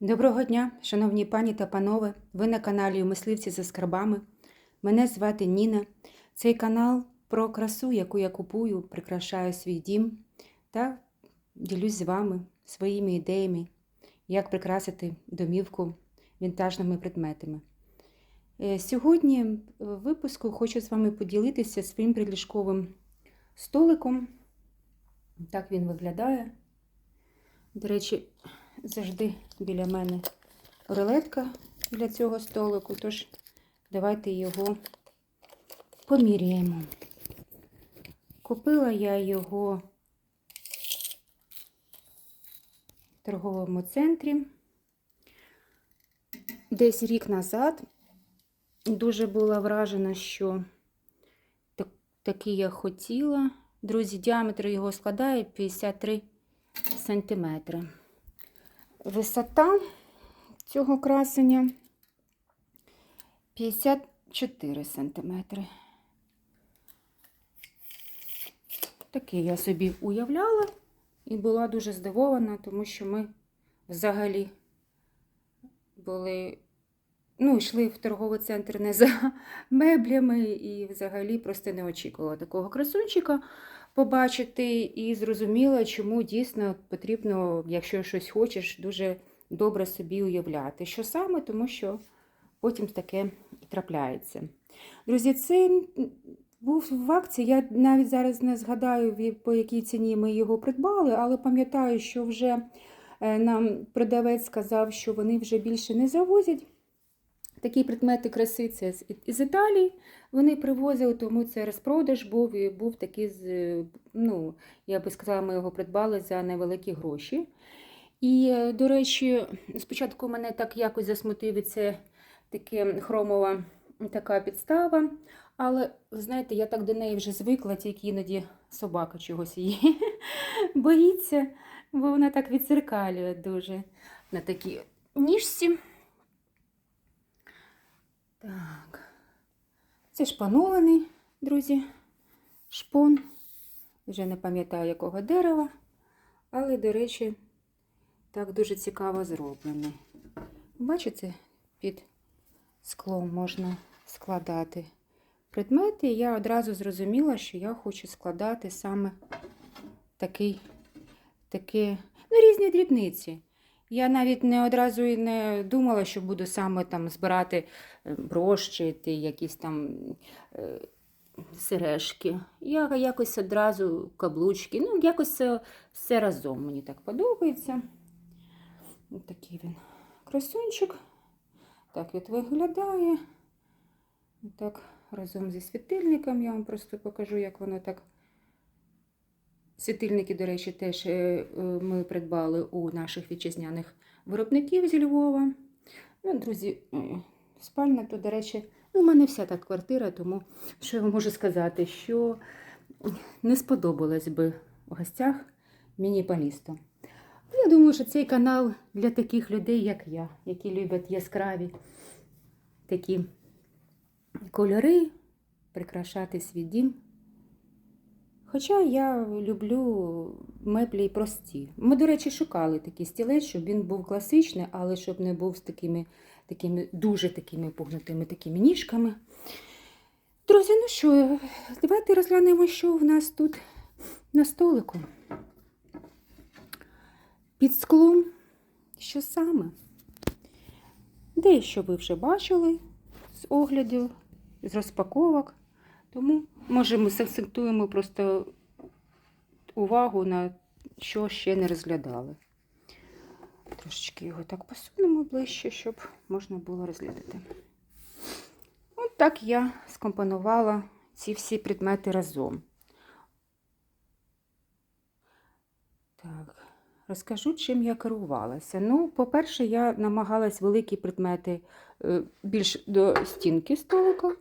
Доброго дня, шановні пані та панове. Ви на каналі Мисливці за скарбами. Мене звати Ніна. Цей канал про красу, яку я купую, прикрашаю свій дім та ділюсь з вами своїми ідеями, як прикрасити домівку вінтажними предметами. Е, Сьогодні в випуску хочу з вами поділитися своїм приліжковим столиком. Так він виглядає. До речі, завжди біля мене рулетка для цього столику, тож давайте його поміряємо. Купила я його в торговому центрі десь рік назад. Дуже була вражена, що такий я хотіла. Друзі, діаметр його складає 53 сантиметри. Висота цього красення 54 сантиметри. Такий я собі уявляла і була дуже здивована, тому що ми взагалі були, ну, йшли в торговий центр не за меблями і взагалі просто не очікувала такого красунчика побачити і зрозуміла, чому дійсно потрібно, якщо щось хочеш, дуже добре собі уявляти. Що саме, тому що потім таке трапляється. Друзі, це був в акції. Я навіть зараз не згадаю, по якій ціні ми його придбали, але пам'ятаю, що вже нам продавець сказав, що вони вже більше не завозять. Такі предмети краси це з Італії. Вони привозили, тому це розпродаж був і був такий, ну, я би сказала, ми його придбали за невеликі гроші. І, до речі, спочатку мене так якось засмутив це таке хромова така підстава. Але, знаєте, я так до неї вже звикла, тільки іноді собака чогось її боїться, бо вона так відзеркалює дуже на такій ніжці. Так, це шпанований, друзі, шпон. Вже не пам'ятаю, якого дерева, але, до речі, так дуже цікаво зроблений. Бачите, під склом можна складати предмети. І я одразу зрозуміла, що я хочу складати саме такий, такі, ну, різні дрібниці. Я навіть не одразу і не думала, що буду саме там збирати брошчити, якісь там е, сережки. Я якось одразу каблучки, ну, якось все, все разом мені так подобається. Ось такий він красунчик. Так от виглядає. Так, разом зі світильником я вам просто покажу, як воно так. Світильники, до речі, теж ми придбали у наших вітчизняних виробників зі Львова. Ну, Друзі, спальня тут, до речі, ну, у мене вся так квартира, тому що я можу сказати, що не сподобалось би в гостях міні-палісто. Я думаю, що цей канал для таких людей, як я, які люблять яскраві такі кольори, прикрашати свій дім. Хоча я люблю меблі прості. Ми, до речі, шукали такий стілець, щоб він був класичний, але щоб не був з такими такими дуже такими погнутими такими ніжками. Друзі, ну що, давайте розглянемо, що в нас тут на столику. Під склом, що саме? Дещо ви вже бачили з оглядів, з розпаковок. Тому, може, ми заакцентуємо просто увагу на що ще не розглядали. Трошечки його так посунемо ближче, щоб можна було розглядати. От так я скомпонувала ці всі предмети разом. Так, розкажу, чим я керувалася. Ну, по-перше, я намагалась великі предмети більш до стінки столика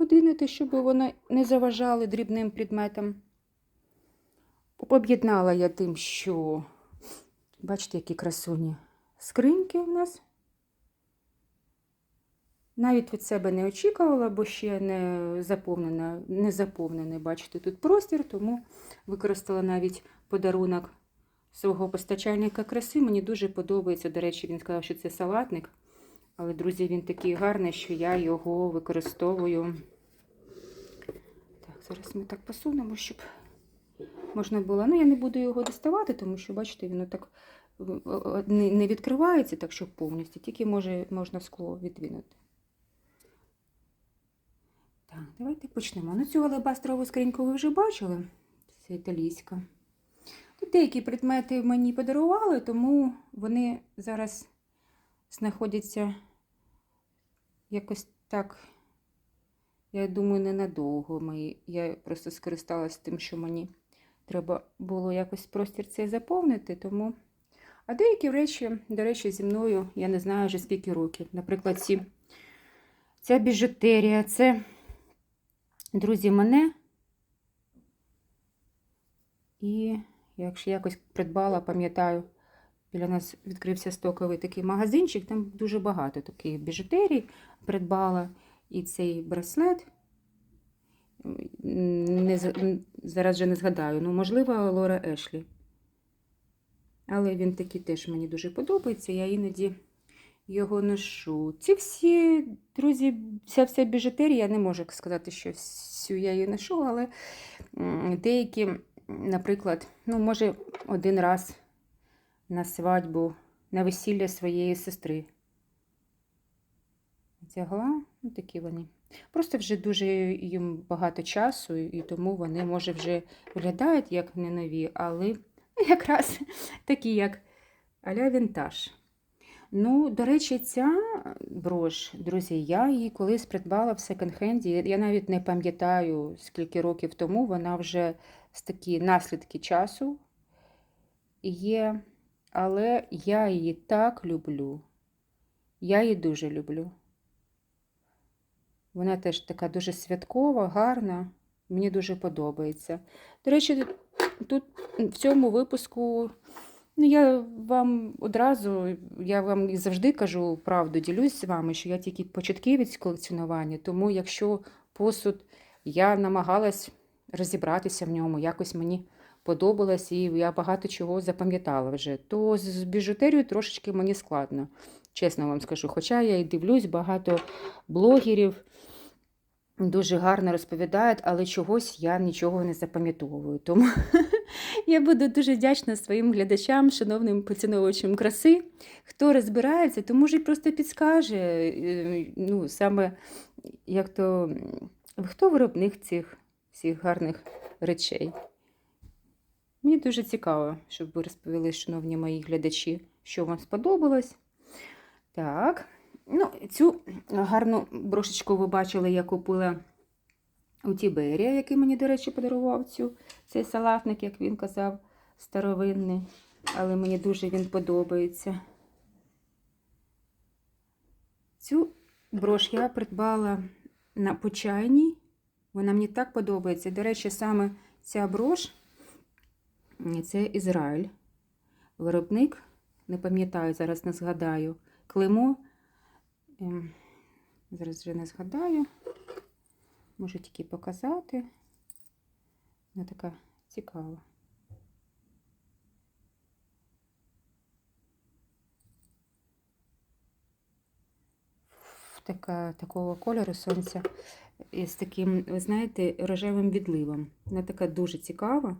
подвинути, щоб вони не заважали дрібним предметам. Об'єднала я тим, що, бачите, які красуні скриньки у нас. Навіть від себе не очікувала, бо ще не заповнена, не заповнений, бачите, тут простір, тому використала навіть подарунок свого постачальника краси. Мені дуже подобається. До речі, він сказав, що це салатник. Але, друзі, він такий гарний, що я його використовую. Так, зараз ми так посунемо, щоб можна було. Ну, я не буду його доставати, тому що, бачите, він не не відкривається, так що повністю, тільки може, можна скло відвинути. Так, давайте почнемо. Ну, цю алебастрову скриньку ви вже бачили. Це італійська. Тут деякі предмети мені подарували, тому вони зараз знаходяться якось так, я думаю, ненадовго. Мої. Я просто скористалась тим, що мені треба було якось простір цей заповнити, тому. А деякі речі, до речі, зі мною я не знаю вже скільки років. Наприклад, ці, ця біжутерія, це, друзі, мене. І якщо якось придбала, пам'ятаю, біля нас відкрився стоковий такий магазинчик, там дуже багато таких біжутерій придбала. І цей браслет, не, зараз вже не згадаю, ну, можливо, Лора Ешлі. Але він такий теж мені дуже подобається, я іноді його ношу. Ці всі, друзі, вся вся біжутерія, я не можу сказати, що всю я її ношу, але деякі, наприклад, ну, може, один раз на свадьбу, на весілля своєї сестри. Одягла, ну такі вони. Просто вже дуже їм багато часу, і тому вони, може, вже виглядають як не нові, але якраз такі, як а-ля вінтаж. Ну, до речі, ця брош, друзі, я її колись придбала в секонд-хенді. Я навіть не пам'ятаю, скільки років тому вона вже з такі наслідки часу є. Але я її так люблю. Я її дуже люблю. Вона теж така дуже святкова, гарна. Мені дуже подобається. До речі, тут в цьому випуску, ну я вам одразу, я вам і завжди кажу правду, ділюсь з вами, що я тільки початківець колекціонування, тому якщо посуд, я намагалась розібратися в ньому, якось мені подобалось, і я багато чого запам'ятала вже, то з біжутерією трошечки мені складно, чесно вам скажу. Хоча я і дивлюсь, багато блогерів дуже гарно розповідають, але чогось я нічого не запам'ятовую. Тому я буду дуже вдячна своїм глядачам, шановним поціновувачам краси. Хто розбирається, то може просто підскаже, е, ну, саме як то, хто виробник цих всіх гарних речей. Мені дуже цікаво, щоб ви розповіли, шановні мої глядачі, що вам сподобалось. Так, ну, цю гарну брошечку ви бачили, я купила у Тіберія, який мені, до речі, подарував цю, цей салатник, як він казав, старовинний. Але мені дуже він подобається. Цю брош я придбала на почайній. Вона мені так подобається. До речі, саме ця брош. Це Ізраїль. Виробник, не пам'ятаю, зараз не згадаю. Клеймо. ем, Зараз вже не згадаю. Можу тільки показати. Вона така цікава. Така, такого кольору сонця з таким, ви знаєте, рожевим відливом. Вона така дуже цікава.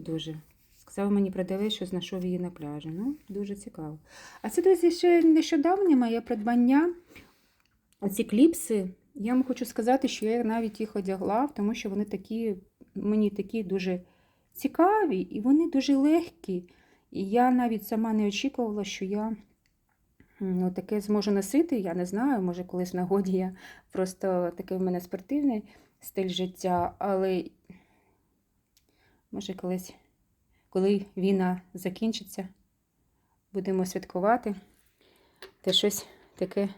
Дуже. Сказав мені продавець, що знайшов її на пляжі. Ну, дуже цікаво. А це, друзі, ще нещодавнє моє придбання. Оці кліпси. Я вам хочу сказати, що я навіть їх одягла, тому що вони такі, мені такі дуже цікаві і вони дуже легкі. І я навіть сама не очікувала, що я ну, таке зможу носити. Я не знаю, може, колись в нагоді я просто такий в мене спортивний стиль життя, але може колись, коли війна закінчиться, будемо святкувати, та щось таке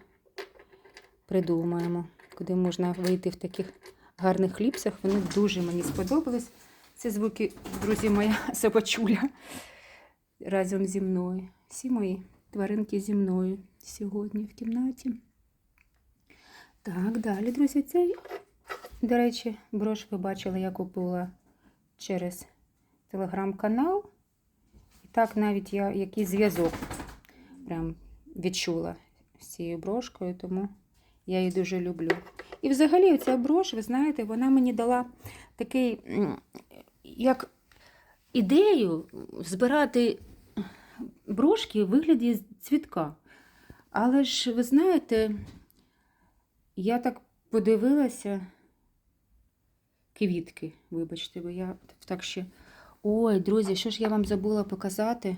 придумаємо, куди можна вийти в таких гарних хлібцях. Вони дуже мені сподобались. Це звуки, друзі, моя собачуля разом зі мною. Всі мої тваринки зі мною сьогодні в кімнаті. Так, далі, друзі, цей, до речі, брош ви бачили, я купила через телеграм-канал. І так навіть я якийсь зв'язок прям відчула з цією брошкою, тому я її дуже люблю. І взагалі ця брош, ви знаєте, вона мені дала такий, як ідею збирати брошки в вигляді цвітка. Але ж, ви знаєте, я так подивилася квітки, вибачте, бо я так ще. Ой, друзі, що ж я вам забула показати?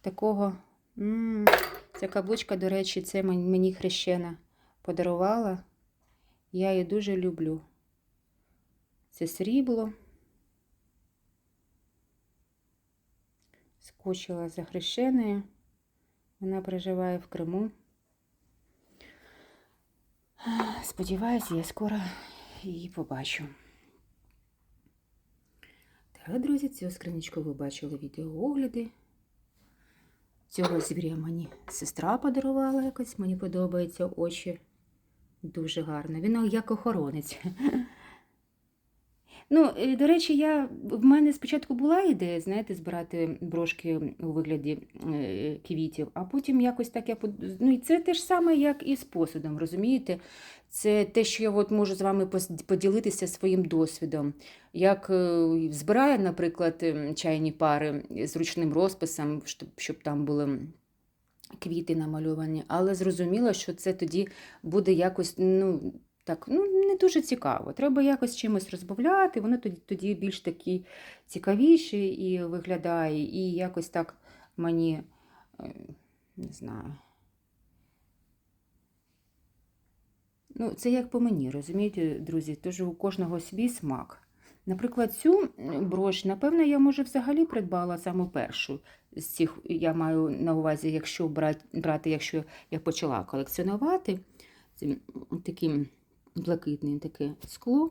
Такого. м Ця каблучка, до речі, це мені хрещена подарувала. Я її дуже люблю. Це срібло. Скочила за хрещеною. Вона проживає в Криму. Сподіваюся, я скоро її побачу. Друзі, цю скринічку ви бачили відеоогляди. Цього звіря мені сестра подарувала якось. Мені подобаються очі. Дуже гарно. Він як охоронець. Ну, е, до речі, я, в мене спочатку була ідея, знаєте, збирати брошки у вигляді е, квітів, а потім якось так я Ну, і це те ж саме, як і з посудом, розумієте? Це те, що я от можу з вами поділитися своїм досвідом. Як е, збираю, наприклад, ем, чайні пари з ручним розписом, щоб, там були квіти намальовані, але зрозуміло, що це тоді буде якось, ну, так, ну, не дуже цікаво. Треба якось чимось розбавляти, воно тоді, тоді більш такі цікавіше і виглядає, і якось так мені, е, не знаю. Ну, це як по мені, розумієте, друзі, тож у кожного свій смак. Наприклад, цю брош, напевно, я, може, взагалі придбала саму першу з цих, я маю на увазі, якщо брати, брати якщо я почала колекціонувати, таким блакитне таке скло.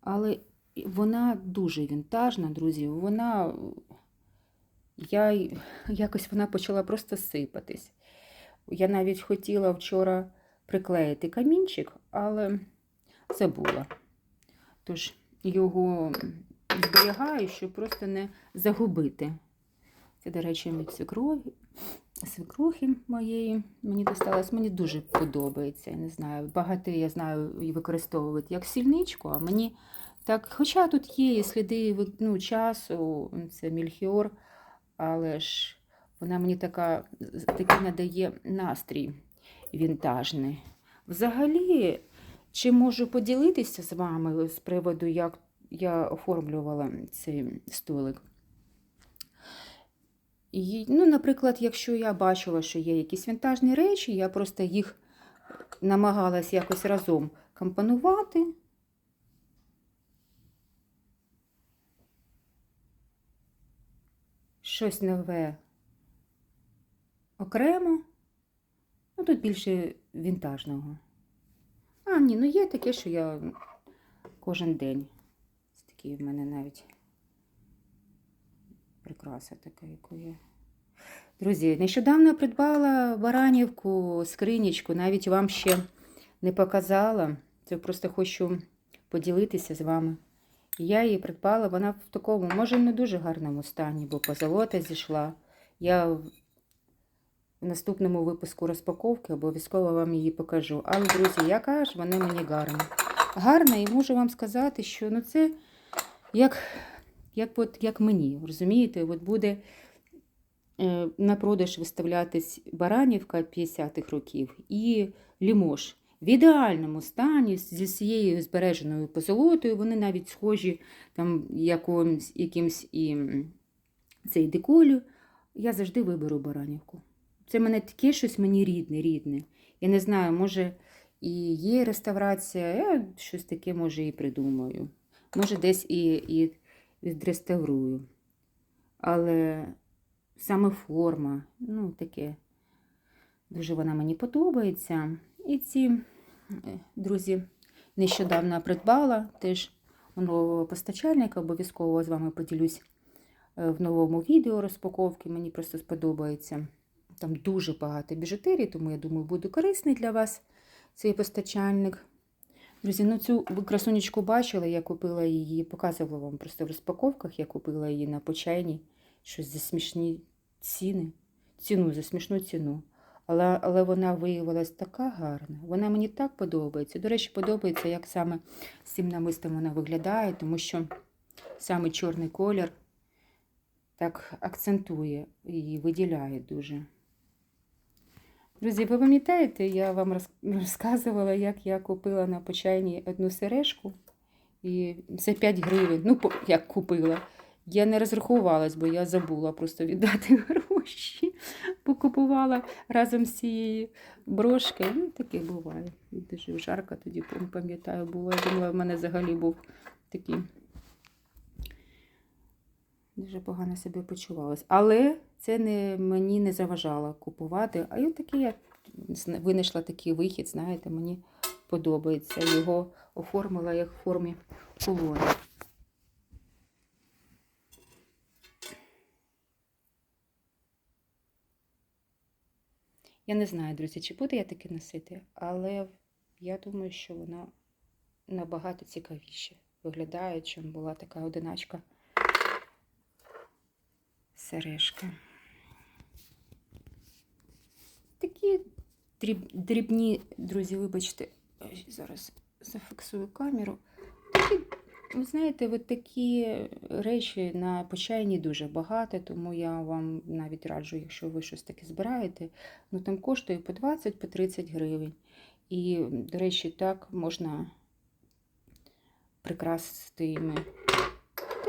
Але вона дуже вінтажна, друзі. Вона, я якось вона почала просто сипатись. Я навіть хотіла вчора приклеїти камінчик, але забула. Тож його зберігаю, щоб просто не загубити. Це, до речі, від свекрові, свекрухи моєї мені досталось. Мені дуже подобається. Я не знаю. Багато я знаю і використовують як сільничку, а мені так. Хоча тут є і сліди ну, часу, це мільхіор, але ж вона мені така, такий надає настрій вінтажний. Взагалі, чи можу поділитися з вами з приводу, як я оформлювала цей столик? Ну, наприклад, якщо я бачила, що є якісь вінтажні речі, я просто їх намагалась якось разом компонувати. Щось нове окремо. Ну, тут більше вінтажного. А, ні, ну є таке, що я кожен день. Це такий в мене навіть прикраса така, яку я. Друзі, нещодавно придбала баранівку, скринічку, навіть вам ще не показала. Це просто хочу поділитися з вами. Я її придбала, вона в такому, може, не дуже гарному стані, бо позолота зійшла. Я в наступному випуску розпаковки обов'язково вам її покажу. Але, друзі, яка ж вона мені гарна. Гарна, і можу вам сказати, що ну, це як, як, от, як мені, розумієте, от буде е, на продаж виставлятись Баранівка 50-х років і Лімош. В ідеальному стані зі всією збереженою позолотою, вони навіть схожі там якимсь, якимсь і цей деколю. Я завжди виберу Баранівку. Це мене таке щось мені рідне, рідне. Я не знаю, може і є реставрація, я щось таке, може, і придумаю. Може, десь і, і відреставрую. Але саме форма, ну, таке, дуже вона мені подобається. І ці, е, друзі, нещодавно придбала теж у нового постачальника, обов'язково з вами поділюсь е, в новому відео розпаковки. Мені просто сподобається. Там дуже багато біжутерії, тому я думаю, буде корисний для вас цей постачальник. Друзі, ну цю красунечку бачили, я купила її, показувала вам просто в розпаковках, я купила її на почайні, щось за смішні ціни, ціну, за смішну ціну. Але, але вона виявилась така гарна. Вона мені так подобається. До речі, подобається, як саме з цим намистом вона виглядає, тому що саме чорний колір так акцентує і виділяє дуже. Друзі, ви пам'ятаєте, я вам розказувала, як я купила на почайні одну сережку і за 5 гривень. Ну, як купила. Я не розрахувалась, бо я забула просто віддати гроші. Покупувала разом з цією брошкою. Ну, таке буває. Дуже жарко тоді пам'ятаю було. Я думала, в мене взагалі був такий. Дуже погано себе почувалась. Але це не, мені не заважало купувати. А я такий, я винайшла такий вихід, знаєте, мені подобається. Його оформила як в формі кулона. Я не знаю, друзі, чи буду я таке носити, але я думаю, що вона набагато цікавіше виглядає, чим була така одиначка сережка. Такі дріб, дрібні, друзі, вибачте, зараз зафіксую камеру. Такі, ви знаєте, от такі речі на почайні дуже багато, тому я вам навіть раджу, якщо ви щось таке збираєте, ну там коштує по 20 по 30 гривень. І, до речі, так можна прикрасити іми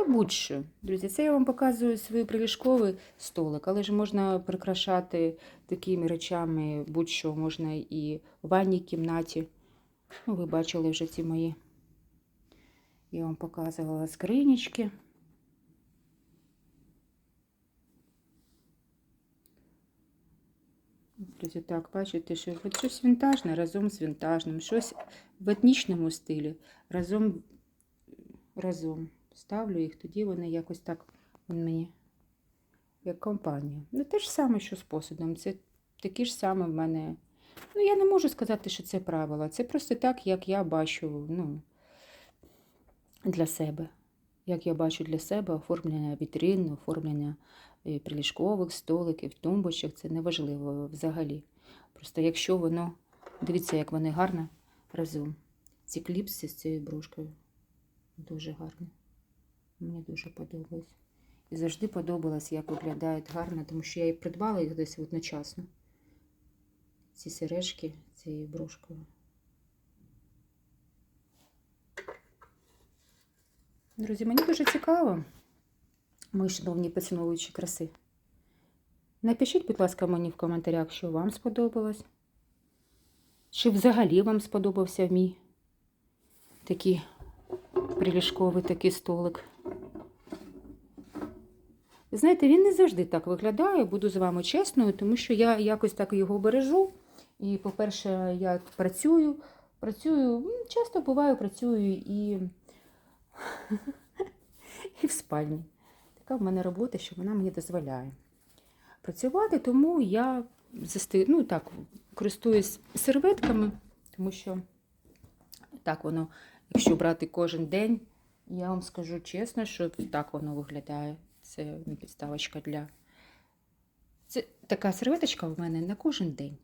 будь-що. Друзі, це я вам показую свій приліжковий столик, але ж можна прикрашати такими речами, будь-що можна і в ванній кімнаті. Ну, ви бачили вже ці мої. Я вам показувала скринічки. Друзі, так, бачите, що от щось вінтажне разом з вінтажним, щось в етнічному стилі разом разом ставлю їх, тоді вони якось так вони мені як компанія. Ну, те ж саме, що з посудом. Це такі ж саме в мене. Ну, я не можу сказати, що це правило. Це просто так, як я бачу ну, для себе. Як я бачу для себе оформлення вітрин, оформлення е, приліжкових столиків, тумбочок, це неважливо взагалі. Просто якщо воно, дивіться, як вони гарно разом. Ці кліпси з цією брошкою дуже гарні. Мені дуже подобається. І завжди подобалось, як виглядають гарно, тому що я і придбала їх десь одночасно. Ці сережки цією брошкою. Друзі, мені дуже цікаво, мої шановні поціновуючі краси. Напишіть, будь ласка, мені в коментарях, що вам сподобалось. Чи взагалі вам сподобався мій такий приліжковий такий столик. Знаєте, він не завжди так виглядає, буду з вами чесною, тому що я якось так його бережу. І, по-перше, я працюю, працюю, часто буваю, працюю і, і в спальні. Така в мене робота, що вона мені дозволяє працювати, тому я засти... ну, так, користуюсь серветками, тому що так воно, якщо брати кожен день, я вам скажу чесно, що так воно виглядає. Це підставочка для. Це така серветочка в мене на кожен день.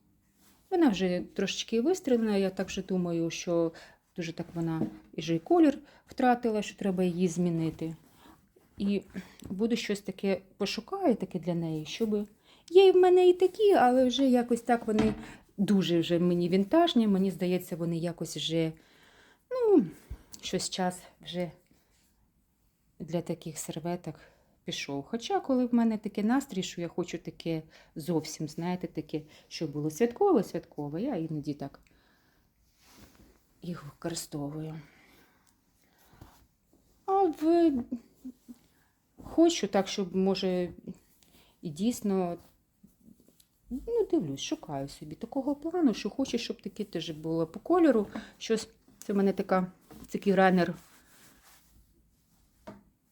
Вона вже трошечки вистрілена, я так вже думаю, що дуже так вона вже і колір втратила, що треба її змінити. І буду щось таке пошукаю таке для неї, щоб. Є в мене і такі, але вже якось так вони дуже вже мені вінтажні. Мені здається, вони якось вже, ну, щось час вже для таких серветок пішов. Хоча, коли в мене такий настрій, що я хочу таке зовсім, знаєте, таке, що було святкове, я іноді так їх використовую. А в хочу так, щоб може і дійсно. Ну, дивлюсь, шукаю собі такого плану, що хочу, щоб таке теж було по кольору. Щось, це в мене така, такий ранер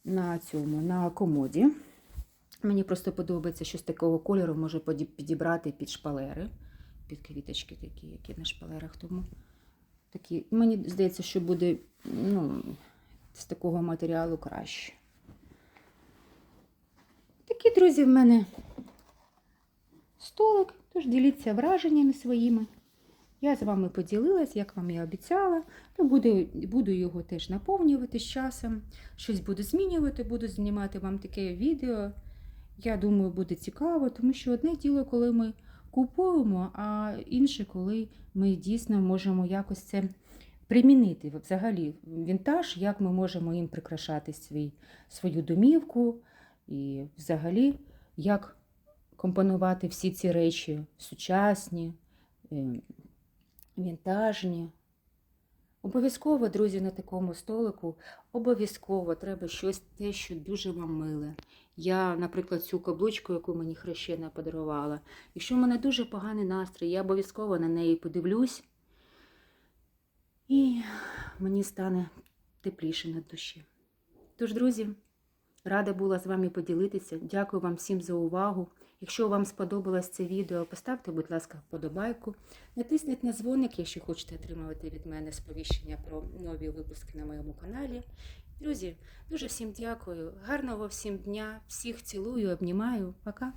на цьому, на комоді. Мені просто подобається щось такого кольору, може підібрати під шпалери, під квіточки такі, які на шпалерах. Тому такі. Мені здається, що буде ну, з такого матеріалу краще. Такі, друзі, в мене столик, тож діліться враженнями своїми. Я з вами поділилась, як вам і обіцяла. Ну, буду, буду його теж наповнювати з часом. Щось буду змінювати, буду знімати вам таке відео. Я думаю, буде цікаво, тому що одне діло, коли ми купуємо, а інше, коли ми дійсно можемо якось це примінити. Взагалі, вінтаж, як ми можемо їм прикрашати свій, свою домівку, і взагалі, як компонувати всі ці речі сучасні, е, вінтажні. Обов'язково, друзі, на такому столику обов'язково треба щось те, що дуже вам миле. Я, наприклад, цю каблучку, яку мені хрещена подарувала. Якщо в мене дуже поганий настрій, я обов'язково на неї подивлюсь, і мені стане тепліше на душі. Тож, друзі, рада була з вами поділитися. Дякую вам всім за увагу. Якщо вам сподобалось це відео, поставте, будь ласка, вподобайку. Натисніть на дзвоник, якщо хочете отримувати від мене сповіщення про нові випуски на моєму каналі. Друзі, дуже всім дякую. Гарного всім дня, всіх цілую, обнімаю. Пока.